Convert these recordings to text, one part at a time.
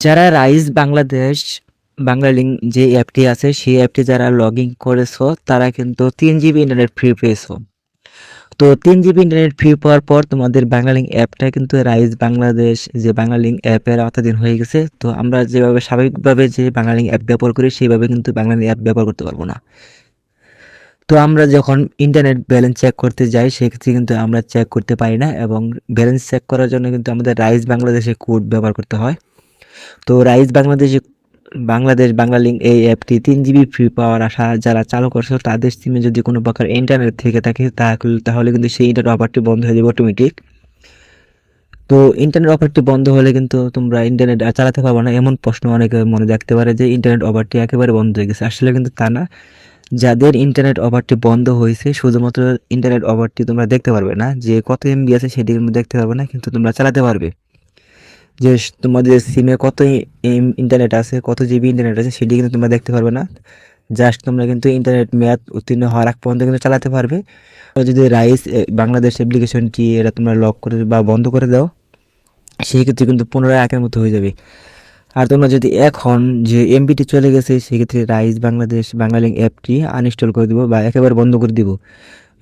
যারা rice Bangladesh Bangla link যে অ্যাপটি আছে, সেই অ্যাপটি যারা লগ ইন করেছ, তারা কিন্তু তিন জিবি ইন্টারনেট ফ্রি পেয়েছ। তো তিন জিবি ইন্টারনেট ফ্রি পাওয়ার পর তোমাদের বাংলা লিঙ্ক অ্যাপটা কিন্তু রাইস বাংলাদেশ, যে বাংলা লিঙ্ক অ্যাপের আওতাধীন হয়ে গেছে। তো আমরা যেভাবে স্বাভাবিকভাবে যে বাংলা লিঙ্ক অ্যাপ ব্যবহার করি, সেইভাবে কিন্তু বাংলা লিঙ্ক অ্যাপ ব্যবহার করতে পারব না। তো আমরা যখন ইন্টারনেট ব্যালেন্স চেক করতে যাই, সেক্ষেত্রে কিন্তু আমরা চেক করতে পারি না এবং ব্যালেন্স চেক করার জন্য কিন্তু আমাদের রাইস বাংলাদেশে কোড ব্যবহার করতে হয়। তো রাইস বাংলাদেশে, বাংলাদেশ বাংলা লিঙ্ক এই অ্যাপটি তিন জিবি ফ্রি পাওয়ার আশা যারা চালু করছ তাদের সিমে যদি কোনো প্রকার ইন্টারনেট থেকে থাকে তাহলে তাহলে কিন্তু সেই ইন্টারনেট অফারটি বন্ধ হয়ে যাবে অটোমেটিক তো ইন্টারনেট অফারটি বন্ধ হলে কিন্তু তোমরা ইন্টারনেট চালাতে পারবে না, এমন প্রশ্ন অনেকে মনে রাখতে পারে যে ইন্টারনেট অফারটি একেবারে বন্ধ হয়ে গেছে। আসলে কিন্তু তা না। যাদের ইন্টারনেট অফারটি বন্ধ হয়েছে, শুধুমাত্র ইন্টারনেট অফারটি তোমরা দেখতে পারবে না, যে কত এমবি আছে সেটি দেখতে পারবে না, কিন্তু তোমরা চালাতে পারবে। যে তোমাদের সিমে কত ইন্টারনেট আছে, কত জিবি ইন্টারনেট আছে, সেটি কিন্তু তোমরা দেখতে পারবে না। জাস্ট তোমরা কিন্তু ইন্টারনেট মেয়াদ উত্তীর্ণ হওয়ার আগ পর্যন্ত কিন্তু চালাতে পারবে। যদি রাইস বাংলাদেশ অ্যাপ্লিকেশনটি এটা তোমরা লক করে বা বন্ধ করে দাও, সেই ক্ষেত্রে কিন্তু পুনরায় আগের মতো হয়ে যাবে। আর তোমরা যদি এখন যে এমবিটি চলে গেছে সেক্ষেত্রে রাইস বাংলাদেশ বাংলালিঙ্ক অ্যাপটি আনইনস্টল করে দিব বা একেবারে বন্ধ করে দিব।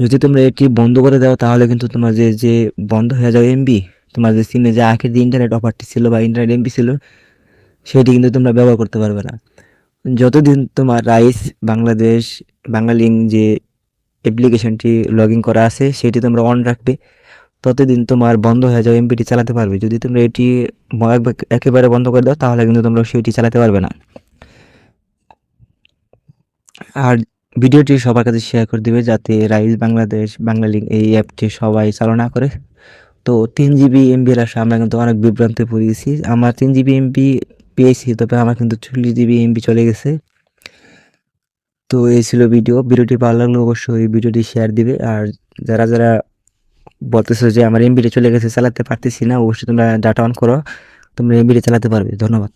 যদি তোমরা এটি বন্ধ করে দাও, তাহলে কিন্তু তোমার যে যে বন্ধ হয়ে যাবে এমবি তোমার যে সিমে যে আগের যে ইন্টারনেট অফারটি ছিল বা ইন্টারনেট এমবি ছিল, সেটি কিন্তু তোমরা ব্যবহার করতে পারবে না। যতদিন তোমার রাইস বাংলাদেশ বাংলালিঙ্ক যে অ্যাপ্লিকেশনটি লগ ইন করা আছে, সেটি তোমরা অন রাখবে। ততদিন তোমার বন্ধ হয়ে যাবে এমপিটি চালাতে পারবে। যদি তোমরা এটি একেবারে বন্ধ করে দাও, তাহলে কিন্তু তোমরা সেটি চালাতে পারবে না। আর ভিডিওটি সবার কাছে শেয়ার করে দিবে, যাতে রাইস বাংলাদেশ বাংলা লিঙ্ক এই অ্যাপটি সবাই চালনা করে। তো তিন জিবি এমবির আশা আমরা কিন্তু অনেক বিভ্রান্তে পড়িয়েছি আমার তিন জিবি এমবি পেয়েছি, তবে আমার কিন্তু চল্লিশ জিবি এমবি চলে গেছে। তো এই ছিল ভিডিও। ভিডিওটি ভালো লাগলে অবশ্যই ভিডিওটি শেয়ার দিবে। আর যারা যারা বলতেছো যে আমার এমবিটা চলে গেছে, চালাতে পারতেছি না, অবশ্যই তোমরা ডাটা অন করো। তোমরা এমবিটা চালাতে পারবে। ধন্যবাদ।